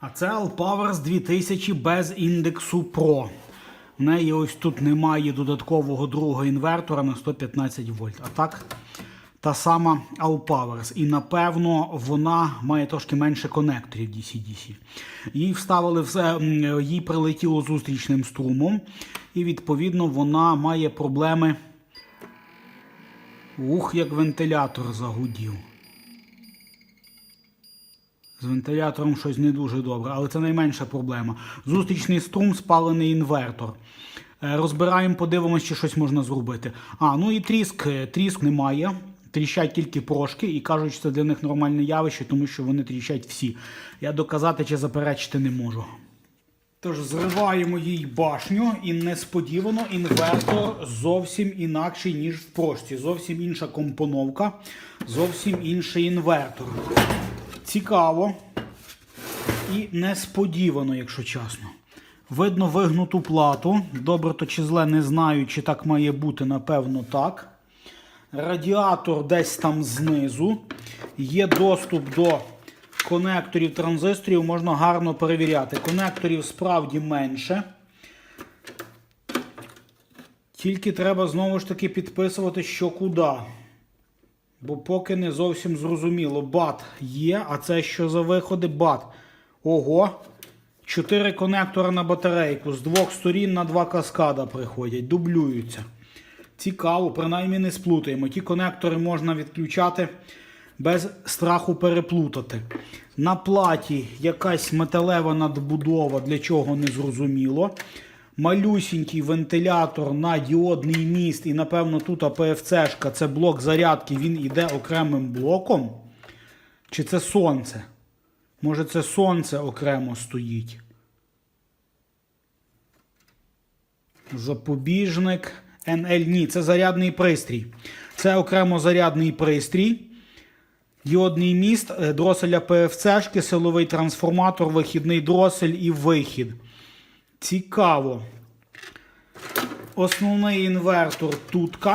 А це Alpowers 2000 без індексу Pro. В неї ось тут немає додаткового другого інвертора на 115 вольт. А так, та сама Alpowers. І напевно вона має трошки менше конекторів DC-DC. Їй вставили все, їй прилетіло зустрічним струмом, і відповідно вона має проблеми. Ух, як вентилятор загудів. З вентилятором щось не дуже добре, але це найменша проблема. Зустрічний струм, спалений інвертор. Е, Розбираємо, подивимося, чи щось можна зробити. А, ну і тріск. Е, Тріск немає. Тріщать тільки прошки і кажуть, що це для них нормальне явище, тому що вони тріщать всі. Я доказати чи заперечити не можу. Тож зриваємо їй башню, і несподівано інвертор зовсім інакший, ніж в прошці. Зовсім інша компоновка, зовсім інший інвертор. Цікаво і несподівано, якщо чесно. Видно вигнуту плату. Добре то чи зле не знаю, чи так має бути, напевно, так. Радіатор десь там знизу. Є доступ до конекторів транзисторів, можна гарно перевіряти. Конекторів справді менше. Тільки треба знову ж таки підписувати, що куди. Бо поки не зовсім зрозуміло. Бат є, а це що за виходи? Бат. Ого. Чотири конектора на батарейку. З двох сторін на два каскада приходять, дублюються. Цікаво, принаймні не сплутаємо. Ті конектори можна відключати без страху переплутати. На платі якась металева надбудова, для чого не зрозуміло. Малюсінький вентилятор на діодний міст, і, напевно, тут АПФЦшка, це блок зарядки, він іде окремим блоком. Чи це сонце? Може, це сонце окремо стоїть. Запобіжник NL. Ні, це зарядний пристрій. Це окремо зарядний пристрій. Діодний міст, е, дроселя ПФЦшки, силовий трансформатор, вихідний дросель і вихід. Цікаво. Основний інвертор тутка.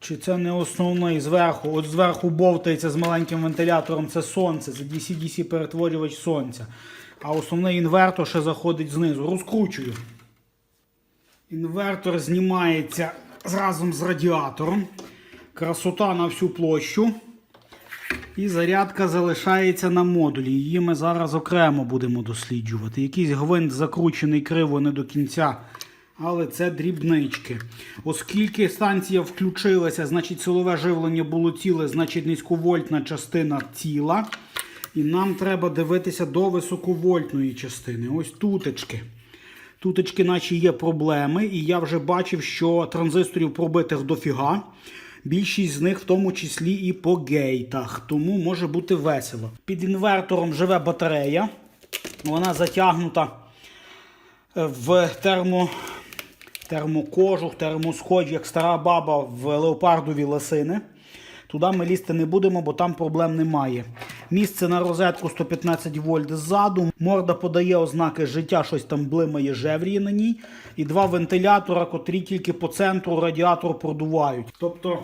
Чи це не основний зверху? От зверху бовтається з маленьким вентилятором. Це сонце, це DC-DC перетворювач сонця. А основний інвертор ще заходить знизу. Розкручую. Інвертор знімається разом з радіатором. Красота на всю площу. І зарядка залишається на модулі. Її ми зараз окремо будемо досліджувати. Якийсь гвинт закручений криво не до кінця. Але це дрібнички. Оскільки станція включилася, значить силове живлення було ціле, значить низьковольтна частина ціла. І нам треба дивитися до високовольтної частини. Ось тутечки. Тутечки, наче є проблеми, і я вже бачив, що транзисторів пробитих дофіга. Більшість з них, в тому числі і по гейтах, тому може бути весело. Під інвертором живе батарея. Вона затягнута е, в термо, термокожух, термосходж, як стара баба в леопардові ласини. Туди ми лізти не будемо, бо там проблем немає. Місце на розетку 115 вольт ззаду. Морда подає ознаки життя, щось там блимає жевріє на ній. І два вентилятора, котрі тільки по центру радіатор продувають. Тобто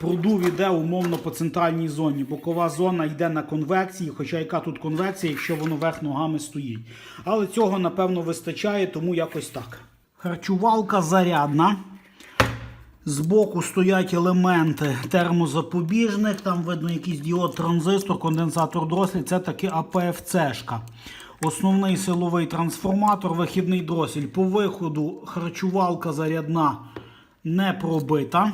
продув іде умовно по центральній зоні. Бокова зона йде на конвекції, хоча яка тут конвекція, якщо воно верх ногами стоїть. Але цього, напевно, вистачає, тому якось так. Харчувалка зарядна. Збоку стоять елементи термозапобіжник, там видно якийсь діод транзистор, конденсатор дросель, це таки АПФЦшка. Основний силовий трансформатор, вихідний дросель. По виходу харчувалка зарядна не пробита.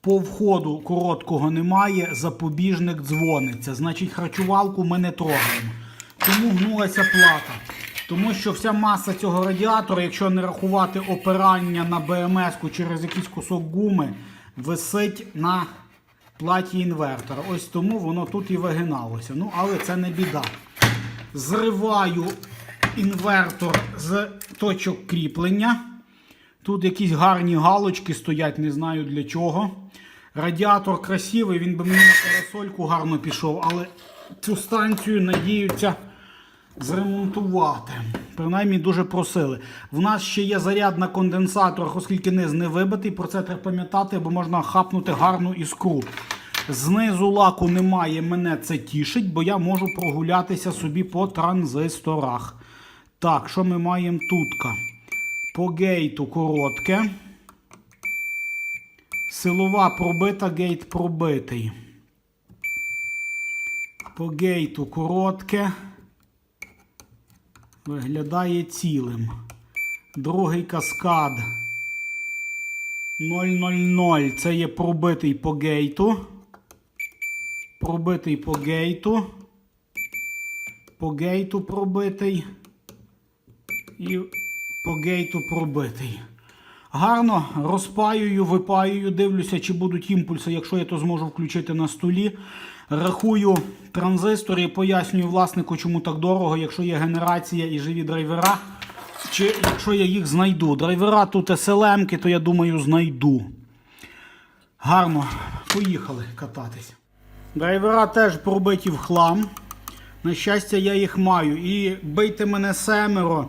По входу короткого немає, запобіжник дзвониться. Значить, харчувалку ми не трогаємо. Тому гнулася плата. Тому що вся маса цього радіатора, якщо не рахувати опирання на БМС через якийсь кусок гуми, висить на платі інвертора. Ось тому воно тут і вигиналося. Ну, але це не біда. Зриваю інвертор з точок кріплення. Тут якісь гарні галочки стоять, не знаю для чого. Радіатор красивий, він би мені на парасольку гарно пішов, але цю станцію надіються зремонтувати. Принаймні дуже просили. В нас ще є заряд на конденсаторах, оскільки низ не вибитий. Про це треба пам'ятати, бо можна хапнути гарну іскру. Знизу лаку немає, мене це тішить, бо я можу прогулятися собі по транзисторах. Так, що ми маємо тут? По гейту коротке. Силова пробита, гейт пробитий. По гейту коротке. Виглядає цілим. Другий каскад 000. Це є пробитий по гейту. Пробитий по гейту. По гейту пробитий. І по гейту пробитий. Гарно розпаюю, випаюю, дивлюся, чи будуть імпульси, якщо я то зможу включити на столі. Рахую транзистори пояснюю власнику, чому так дорого, якщо є генерація і живі драйвера, чи якщо я їх знайду. Драйвера тут SLM, то я думаю, знайду. Гарно, поїхали кататись. Драйвера теж пробиті в хлам. На щастя, я їх маю. І бийте мене семеро.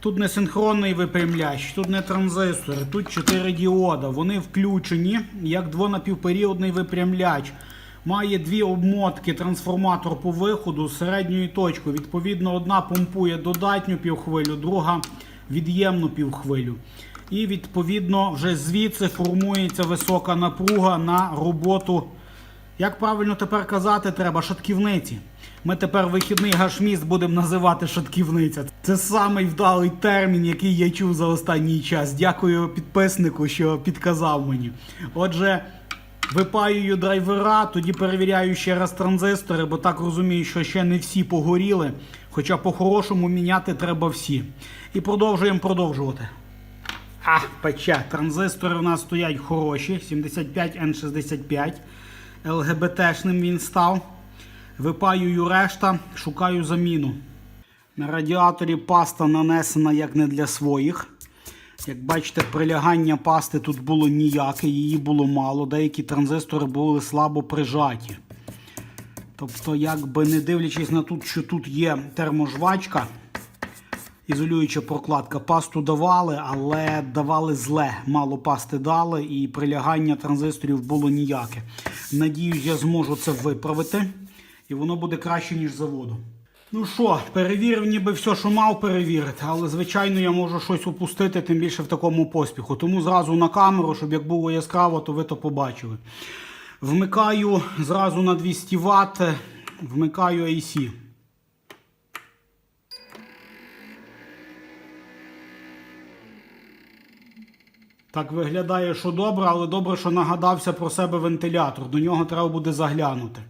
Тут не синхронний випрямляч, тут не транзистори, тут 4 діода. Вони включені як двонапівперіодний випрямляч. Має дві обмотки, трансформатор по виходу з середньою точкою. Відповідно, одна помпує додатню півхвилю, друга від'ємну півхвилю. І відповідно вже звідси формується висока напруга на роботу. Як правильно тепер казати, треба шатківниці. Ми тепер вихідний гашміст будемо називати шатківниця. Це самий вдалий термін, який я чув за останній час. Дякую підписнику, що підказав мені. Отже, випаюю драйвера, тоді перевіряю ще раз транзистори, бо так розумію, що ще не всі погоріли. Хоча по-хорошому міняти треба всі. І продовжуємо продовжувати. А, пече. Транзистори в нас стоять хороші. 75N65. ЛГБТшним він став. Випаюю решта, шукаю заміну. На радіаторі паста нанесена як не для своїх. Як бачите, прилягання пасти тут було ніяке, її було мало. Деякі транзистори були слабо прижаті. Тобто, якби не дивлячись на те, що тут є терможвачка, ізолююча прокладка, пасту давали, але давали зле. Мало пасти дали і прилягання транзисторів було ніяке. Надіюсь, я зможу це виправити. І воно буде краще, ніж заводу. Ну що, перевірив ніби все, що мав перевірити, але звичайно я можу щось упустити, тим більше в такому поспіху. Тому зразу на камеру, щоб як було яскраво, то ви то побачили. Вмикаю зразу на 200 Вт, вмикаю AC. Так виглядає, що добре, але добре, що нагадався про себе вентилятор. До нього треба буде заглянути.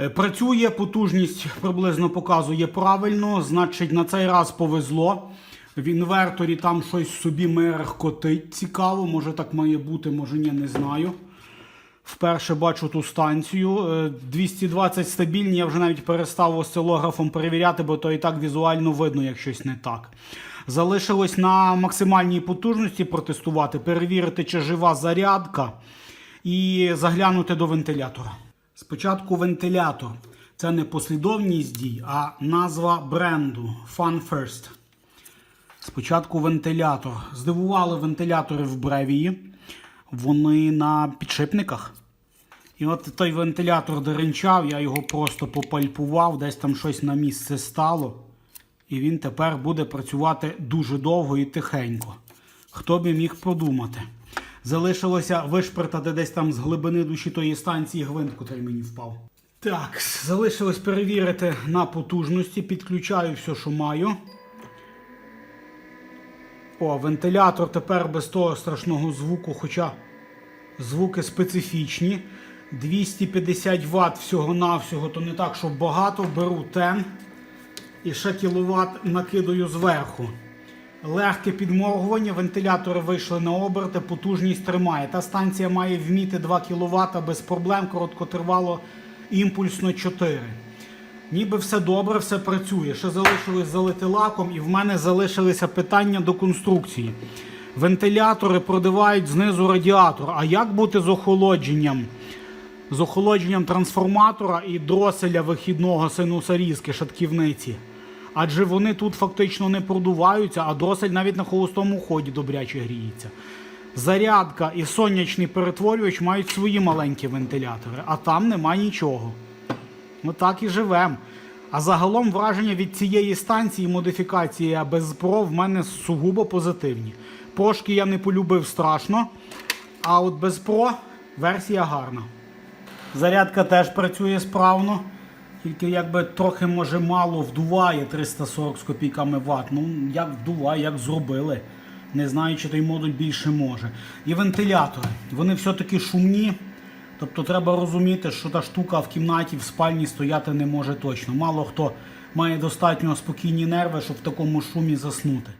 Е, Працює, потужність приблизно показує правильно, значить на цей раз повезло. В інверторі там щось собі мерехкотить. Цікаво, може так має бути, може ні, не знаю. Вперше бачу ту станцію. Е, 220 стабільні, я вже навіть перестав осцилографом перевіряти, бо то і так візуально видно, як щось не так. Залишилось на максимальній потужності протестувати, перевірити, чи жива зарядка, і заглянути до вентилятора. Спочатку вентилятор. Це не послідовність дій, а назва бренду Fun First. Спочатку вентилятор. Здивували вентилятори в Бревії. Вони на підшипниках. І от той вентилятор деренчав, я його просто попальпував, десь там щось на місце стало. І він тепер буде працювати дуже довго і тихенько. Хто би міг подумати? Залишилося вишпертати десь там з глибини душі тої станції гвинт, котрий мені впав. Так, залишилось перевірити на потужності. Підключаю все, що маю. О, вентилятор тепер без того страшного звуку, хоча звуки специфічні. 250 Вт всього-навсього, то не так, щоб багато. Беру тен і ще кіловат накидаю зверху. Легке підморгування, вентилятори вийшли на оберти, потужність тримає. Та станція має вміти 2 кВт без проблем, короткотривало імпульсно 4. Ніби все добре, все працює. Ще залишилось залити лаком, і в мене залишилися питання до конструкції. Вентилятори продивають знизу радіатор. А як бути з охолодженням? З охолодженням трансформатора і дроселя вихідного синуса різки шатківниці. Адже вони тут фактично не продуваються, а дросель навіть на холостому ході добряче гріється. зарядка і сонячний перетворювач мають свої маленькі вентилятори, а там нема нічого. Ми так і живемо. А загалом враження від цієї станції модифікації без ПРО в мене сугубо позитивні. Прошки я не полюбив страшно, а от без ПРО версія гарна. Зарядка теж працює справно, тільки якби трохи може мало вдуває 340 з копійками Вт. Ну, як вдуває, як зробили. Не знаю, чи той модуль більше може. І вентилятори. Вони все-таки шумні. Тобто треба розуміти, що та штука в кімнаті в спальні стояти не може точно. Мало хто має достатньо спокійні нерви, щоб в такому шумі заснути.